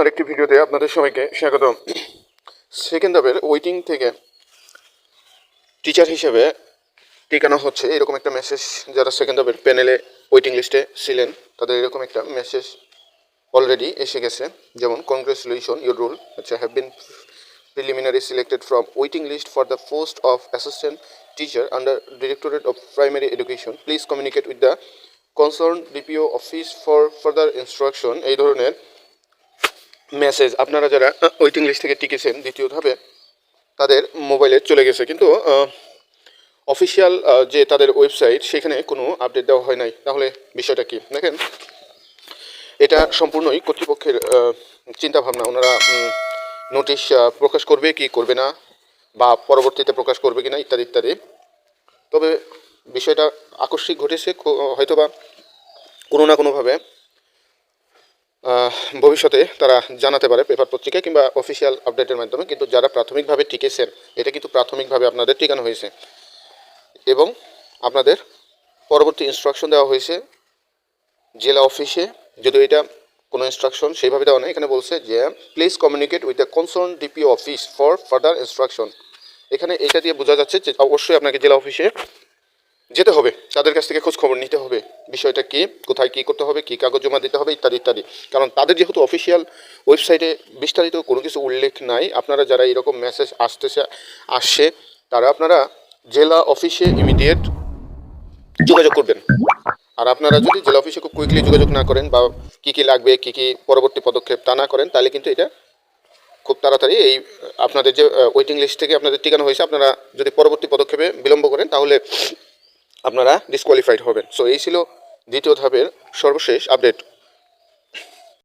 আরেকটি ভিডিওতে আপনাদের সবাইকে স্বাগত সেকেন্ডাবের ওয়েটিং থেকে টিচার হিসেবে টেকানো হচ্ছে এরকম একটা মেসেজ যারা সেকেন্ড সেকেন্ডাবের প্যানেলে ওয়েটিং লিস্টে ছিলেন, তাদের এরকম একটা মেসেজ অলরেডি এসে গেছে। যেমন কংগ্রেচুলেশন ইউর রুল হচ্ছে have been preliminary selected from waiting list for the post of assistant teacher under directorate of primary education please communicate with the concern DPO office for further instruction এই ধরনের message, আপনারা যারা waiting list থেকে টিকেছেন দ্বিতীয় ধাপে, তাদের মোবাইলে চলে গেছে। কিন্তু অফিসিয়াল যে তাদের ওয়েবসাইট, সেখানে কোনো আপডেট দেওয়া হয় নাই। তাহলে বিষয়টা কি? দেখেন, এটা সম্পূর্ণই কর্তৃপক্ষের চিন্তা ভাবনা ওনারা নোটিশ প্রকাশ করবে কি করবে না, বা পরবর্তীতে প্রকাশ করবে কি না ইত্যাদি ইত্যাদি। তবে বিষয়টা আকস্মিক ঘটেছে হয়তোবা কোনো না কোনোভাবে। ভবিষ্যতে তারা জানাতে পারে পেপার পত্রিকায় কিংবা অফিসিয়াল আপডেটের মাধ্যমে। কিন্তু যারা প্রাথমিকভাবে টিকেছেন এটা কিন্তু প্রাথমিকভাবে আপনাদের টিকানো হয়েছে। এবং আপনাদের পরবর্তী ইনস্ট্রাকশন দেওয়া হয়েছে জেলা অফিসে যদিও এটা কোনো ইনস্ট্রাকশন সেইভাবে দেওয়া নেই, এখানে বলছে যে please communicate with the concern DPO office for further instruction এখানে এটা দিয়ে বোঝা যাচ্ছে যে, অবশ্যই আপনাকে জেলা অফিসে যেতে হবে। তাদের কাছ থেকে খোঁজ খবর নিতে হবে। বিষয়টা কি, কোথায় কি করতে হবে, কি কাগজ জমা দিতে হবে, ইত্যাদি ইত্যাদি। কারণ তাদের যেহেতু অফিসিয়াল ওয়েবসাইটে বিস্তারিত কোনো কিছু উল্লেখ নাই, আপনারা যারা এরকম মেসেজ আসতেছে আসছে তারা আপনারা জেলা অফিসে ইমিডিয়েট যোগাযোগ করবেন। আর আপনারা যদি জেলা অফিসে খুব কুইকলি যোগাযোগ না করেন বা কী কী লাগবে, কী কী পরবর্তী পদক্ষেপ তা না করেন, তাহলে কিন্তু এটা খুব তাড়াতাড়ি এই, আপনাদের যে ওয়েটিং লিস্ট থেকে আপনাদের টিকানো হয়েছে, আপনারা যদি পরবর্তী পদক্ষেপে বিলম্ব করেন, তাহলে আপনারা ডিসকোয়ালিফাইড হবেন। সো এই ছিল দ্বিতীয় ধাপের সর্বশেষ আপডেট